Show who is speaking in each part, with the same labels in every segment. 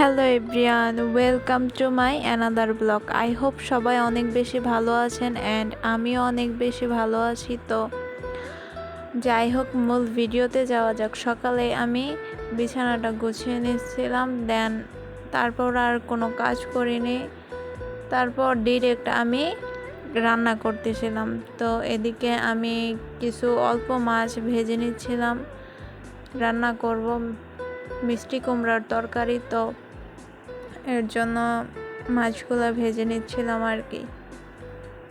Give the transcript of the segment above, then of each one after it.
Speaker 1: Hello everyone welcome to my another blog I hope সবাই অনেক বেশি ভালো আছেন অ্যান্ড আমিও অনেক বেশি ভালো আছি, তো যাই হোক, মূল ভিডিওতে যাওয়া যাক। সকালে আমি বিছানাটা গুছিয়ে নিচ্ছিলাম দেন তারপর আর কোনো কাজ করিনি। তারপর ডিরেক্ট আমি রান্না করতেছিলাম, তো এদিকে আমি কিছু অল্প মাছ ভেজে নিচ্ছিলাম। রান্না করব, মিষ্টি কুমড়ার তরকারি, তো এর জন্য মাছগুলো ভেজে নিচ্ছিলাম আর কি।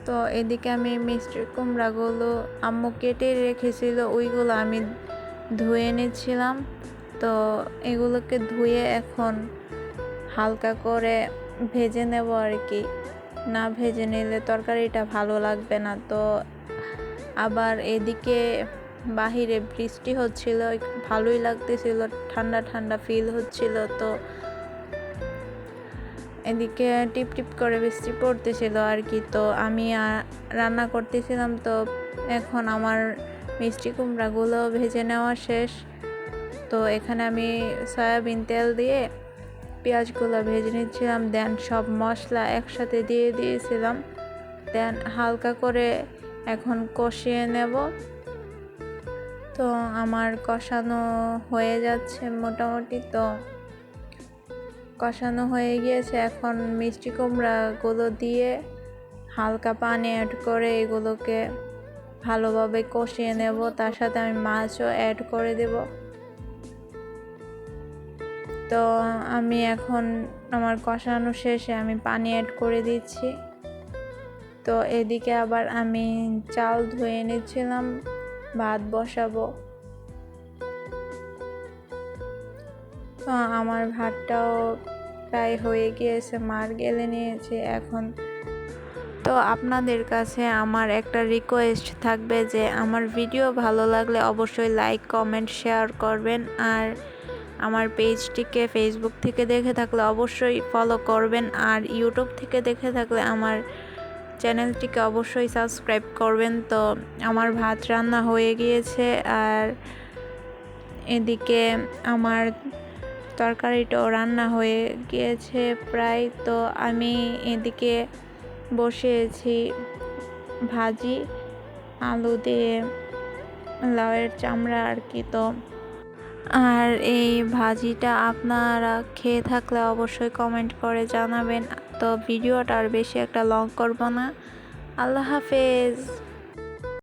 Speaker 1: তো এদিকে আমি মিষ্টি কুমড়াগুলো আম্মু কেটে রেখেছিল, ওইগুলো আমি ধুয়ে নিচ্ছিলাম। তো এগুলোকে ধুয়ে এখন হালকা করে ভেজে নেব আর কি। না ভেজে নিলে তরকারিটা ভালো লাগবে না। তো আবার এদিকে বাহিরে বৃষ্টি হচ্ছিল, ভালোই লাগতেছিল, ঠান্ডা ঠান্ডা ফিল হচ্ছিল। তো এদিকে টিপ টিপ করে বৃষ্টি পড়তেছিল আর কি। তো আমি রান্না করতেছিলাম, তো এখন আমার মিষ্টি কুমড়াগুলো ভেজে নেওয়া শেষ। তো এখানে আমি সয়াবিন তেল দিয়ে পেঁয়াজগুলো ভেজে নিচ্ছিলাম, দেন সব মশলা একসাথে দিয়ে দিয়েছিলাম, দেন হালকা করে এখন কষিয়ে নেব। তো আমার কষানো হয়ে যাচ্ছে মোটামুটি, তো কষানো হয়ে গিয়েছে। এখন মিষ্টি কুমড়াগুলো দিয়ে হালকা পানি অ্যাড করে এগুলোকে ভালোভাবে কষিয়ে নেব। তার সাথে আমি মাছও অ্যাড করে দেব। তো আমি এখন আমার কষানো শেষে আমি পানি অ্যাড করে দিচ্ছি। তো এদিকে আবার আমি চাল ধুয়ে নিচ্ছিলাম। ভাত বসাবো। আমার ভাতটাও প্রায় হয়ে গিয়েছে, মার গেলে নিয়েছে এখন। তো আপনাদের কাছে আমার একটা রিকোয়েস্ট থাকবে যে, আমার ভিডিও ভালো লাগলে অবশ্যই লাইক কমেন্ট শেয়ার করবেন। আর আমার পেজটিকে ফেসবুক থেকে দেখে থাকলে অবশ্যই ফলো করবেন। আর ইউটিউব থেকে দেখে থাকলে আমার চ্যানেলটিকে অবশ্যই সাবস্ক্রাইব করবেন। তো আমার ভাত রান্না হয়ে গিয়েছে। আর এদিকে আমার তরকারিটাও রান্না হয়ে গিয়েছে প্রায়। তো আমি এদিকে বসিয়েছি ভাজি, আলু দিয়ে, লাউয়ের চামড়া আর কি। তো আর এই ভাজিটা আপনারা খেয়ে থাকলে অবশ্যই কমেন্ট করে জানাবেন। তো ভিডিওটা আর বেশি একটা লং করব না। আল্লাহ হাফেজ।